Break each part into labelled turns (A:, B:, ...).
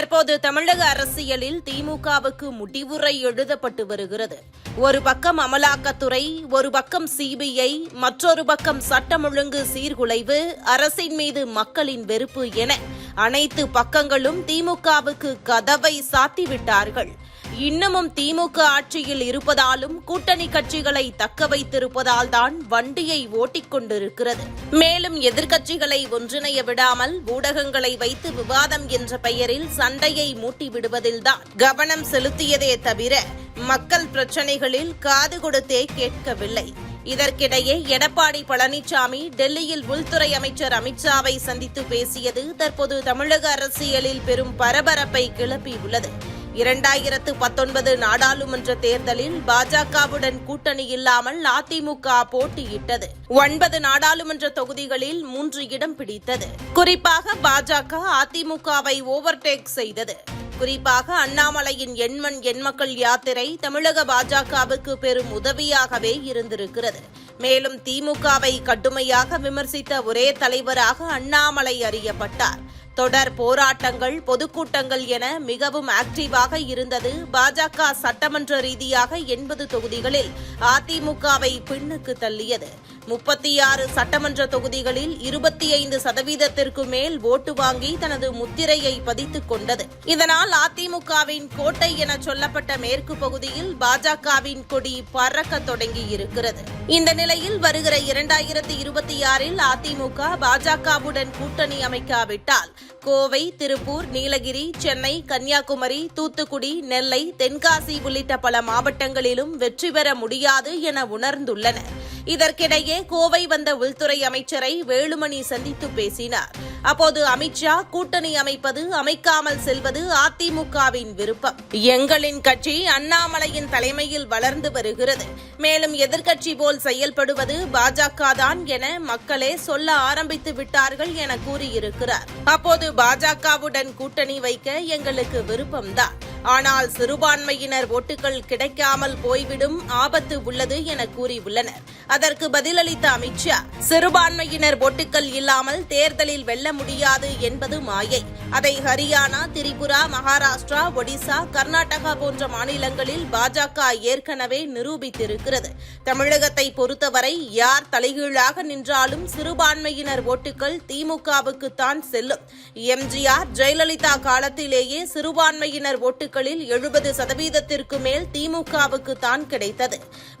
A: தற்போது தமிழக அரசியலில் திமுகவுக்கு முடிவுரை எழுதப்பட்டு வருகிறது. ஒரு பக்கம் அமலாக்கத்துறை ஒரு பக்கம் சிபிஐ மற்றொரு பக்கம் சட்டம் ஒழுங்கு சீர்குலைவு அரசின் மீது மக்களின் வெறுப்பு என அனைத்து பக்கங்களும் திமுகவுக்கு கதவை சாத்திவிட்டார்கள். இன்னமும் திமுக ஆட்சியில் இருப்பதாலும் கூட்டணி கட்சிகளை தக்க வைத்திருப்பதால் தான் வண்டியை ஓட்டிக் கொண்டிருக்கிறது. மேலும் எதிர்க்கட்சிகளை ஒன்றிணைய விடாமல் ஊடகங்களை வைத்து விவாதம் என்ற பெயரில் சண்டையை மூட்டி விடுவதில்தான் கவனம் செலுத்தியதே தவிர மக்கள் பிரச்சனைகளில் காது கொடுத்தே கேட்கவில்லை. இதற்கிடையே எடப்பாடி பழனிசாமி டெல்லியில் உள்துறை அமைச்சர் அமித்ஷாவை சந்தித்து பேசியது தற்போது தமிழக அரசியலில் பெரும் பரபரப்பை கிளப்பியுள்ளது. இரண்டாயிரத்து பத்தொன்பது நாடாளுமன்ற தேர்தலில் பாஜகவுடன் கூட்டணி இல்லாமல் அதிமுக போட்டியிட்டது. ஒன்பது நாடாளுமன்ற தொகுதிகளில் மூன்று இடம் பிடித்தது. குறிப்பாக பாஜக அதிமுகவை ஓவர்டேக் செய்தது. குறிப்பாக அண்ணாமலையின் எண்மண் எண்மக்கள் யாத்திரை தமிழக பாஜகவுக்கு பெரும் உதவியாகவே இருந்திருக்கிறது. மேலும் திமுகவை கடுமையாக விமர்சித்த ஒரே தலைவராக அண்ணாமலை அறியப்பட்டார். தொடர் போராட்டங்கள் பொதுக்கூட்டங்கள் என மிகவும் ஆக்டிவாக இருந்தது பாஜக சட்டமன்ற ரீதியாக எண்பது தொகுதிகளில் அதிமுகவை பின்னுக்கு தள்ளியது. முப்பத்தி ஆறு சட்டமன்ற தொகுதிகளில் இருபத்தி ஐந்து சதவீதத்திற்கு மேல் ஓட்டு வாங்கி தனது முத்திரையை பதித்துக் கொண்டது. இதனால் அதிமுகவின் கோட்டை என சொல்லப்பட்ட மேற்கு பகுதியில் பாஜகவின் கொடி பறக்க தொடங்கி இருக்கிறது இந்த நிலையில் வருகிற இரண்டாயிரத்தி இருபத்தி ஆறில் அதிமுக பாஜகவுடன் கூட்டணி அமைக்காவிட்டால் கோவை திருப்பூர் நீலகிரி சென்னை கன்னியாகுமரி தூத்துக்குடி நெல்லை தென்காசி உள்ளிட்ட பல மாவட்டங்களிலும் வெற்றி பெற முடியாது என உணர்ந்துள்ளனர் இதற்கிடையே கோவை வந்த உள்துறை அமைச்சரை வேலுமணி சந்தித்து பேசினார். அப்போது அமித்ஷா கூட்டணி அமைப்பது அமைக்காமல் செல்வது அதிமுகவின் விருப்பம். எங்களின் கட்சி அண்ணாமலையின் தலைமையில் வளர்ந்து வருகிறது. மேலும் எதிர்க்கட்சி போல் செயல்படுவது பாஜக தான் என மக்களே சொல்ல ஆரம்பித்து விட்டார்கள் என கூறியிருக்கிறார். அப்போது பாஜகவுடன் கூட்டணி வைக்க எங்களுக்கு விருப்பம்தான். ஆனால் சிறுபான்மையினர் ஓட்டுகள் கிடைக்காமல் போய்விடும் ஆபத்து உள்ளது என கூறியுள்ளனர். அதற்கு பதிலளித்த அமித்ஷா சிறுபான்மையினர் ஓட்டுகள் இல்லாமல் தேர்தலில் வெல்ல முடியாது என்பது மாயை. அதை ஹரியானா திரிபுரா மகாராஷ்டிரா ஒடிசா கர்நாடகா போன்ற மாநிலங்களில் பாஜக ஏற்கனவே நிரூபித்திருக்கிறது. தமிழகத்தை பொறுத்தவரை யார் தலைகீழாக நின்றாலும் சிறுபான்மையினர் ஓட்டுகள் திமுகவுக்குத்தான் செல்லும். எம்ஜிஆர் ஜெயலலிதா காலத்திலேயே சிறுபான்மையினர் வாக்குகளில் எழுபது சதவீதத்திற்கு மேல் திமுகவுக்கு தான் கிடைத்தது.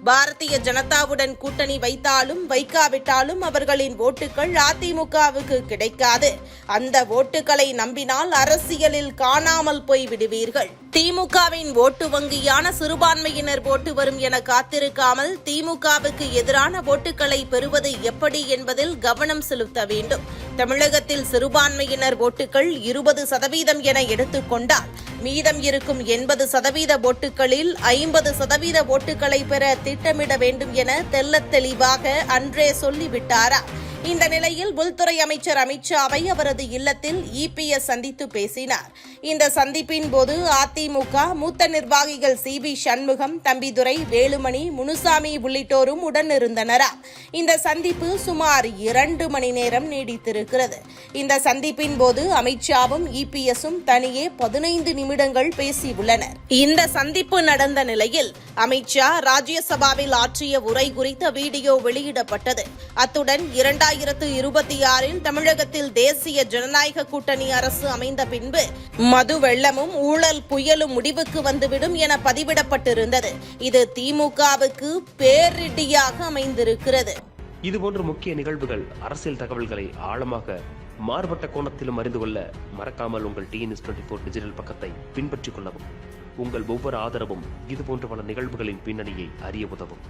A: பாரதிய ஜனதாவுடன் கூட்டணி வைத்தாலும் வைக்காவிட்டாலும் அவர்களின் ஓட்டுகள் அதிமுகவுக்கு கிடைக்காது. அந்த ஓட்டுகளை நம்பினால் அரசியலில் காணாமல் போய் விடுவீர்கள். திமுகவின் ஓட்டு வங்கியான சிறுபான்மையினர் ஓட்டு வரும் என காத்திருக்காமல் திமுகவுக்கு எதிரான ஓட்டுகளை பெறுவது எப்படி என்பதில் கவனம் செலுத்த வேண்டும். தமிழகத்தில் சிறுபான்மையினர் ஓட்டுகள் இருபது சதவீதம் என எடுத்துக்கொண்டால் மீதம் இருக்கும் எண்பது சதவீத ஓட்டுகளில் ஐம்பது சதவீத ஓட்டுகளை பெற திட்டமிட வேண்டும் என தெல்ல தெளிவாக அன்றே சொல்லிவிட்டாரா? இந்த நிலையில் உள்துறை அமைச்சர் அமித்ஷாவை அவரது இல்லத்தில் இபிஎஸ் சந்தித்து பேசினார். இந்த சந்திப்பின் போது அதிமுக மூத்த நிர்வாகிகள் சி வி சண்முகம் தம்பிதுரை வேலுமணி முனுசாமி உள்ளிட்டோரும் உடனிருந்தனரா? இந்த சந்திப்பு சுமார் இரண்டு மணி நேரம் நீடித்திருக்கிறது. இந்த சந்திப்பின் போது அமித்ஷாவும் இபிஎஸும் தனியே பதினைந்து நிமிடங்கள் பேசியுள்ளனர். இந்த சந்திப்பு நடந்த நிலையில் அமித்ஷா ராஜ்யசபாவில் ஆற்றிய உரை குறித்த வீடியோ வெளியிடப்பட்டது. அத்துடன் இரண்டாயிரத்து இருபத்தி ஆறில் தமிழகத்தில் தேசிய ஜனநாயக கூட்டணி அரசு அமைந்த பின்பு மது வெள்ளமும் ஊழல் புயலும் முடிவுக்கு வந்துவிடும் என பதிவிடப்பட்டிருந்தது. இது திமுகவுக்கு பேரிடியாக அமைந்திருக்கிறது.
B: இதுபோன்ற முக்கிய நிகழ்வுகள் அரசியல் தகவல்களை ஆழமாக மாறுபட்ட கோணத்திலும் அறிந்து கொள்ள மறக்காமல் உங்கள் டிஎன்எஸ் டுவெண்ட்டி ஃபோர் டிஜிட்டல் பக்கத்தை பின்பற்றிக் கொள்ளவும். உங்கள் ஒவ்வொரு ஆதரவும் இதுபோன்ற பல நிகழ்வுகளின் பின்னணியை அறிய உதவும்.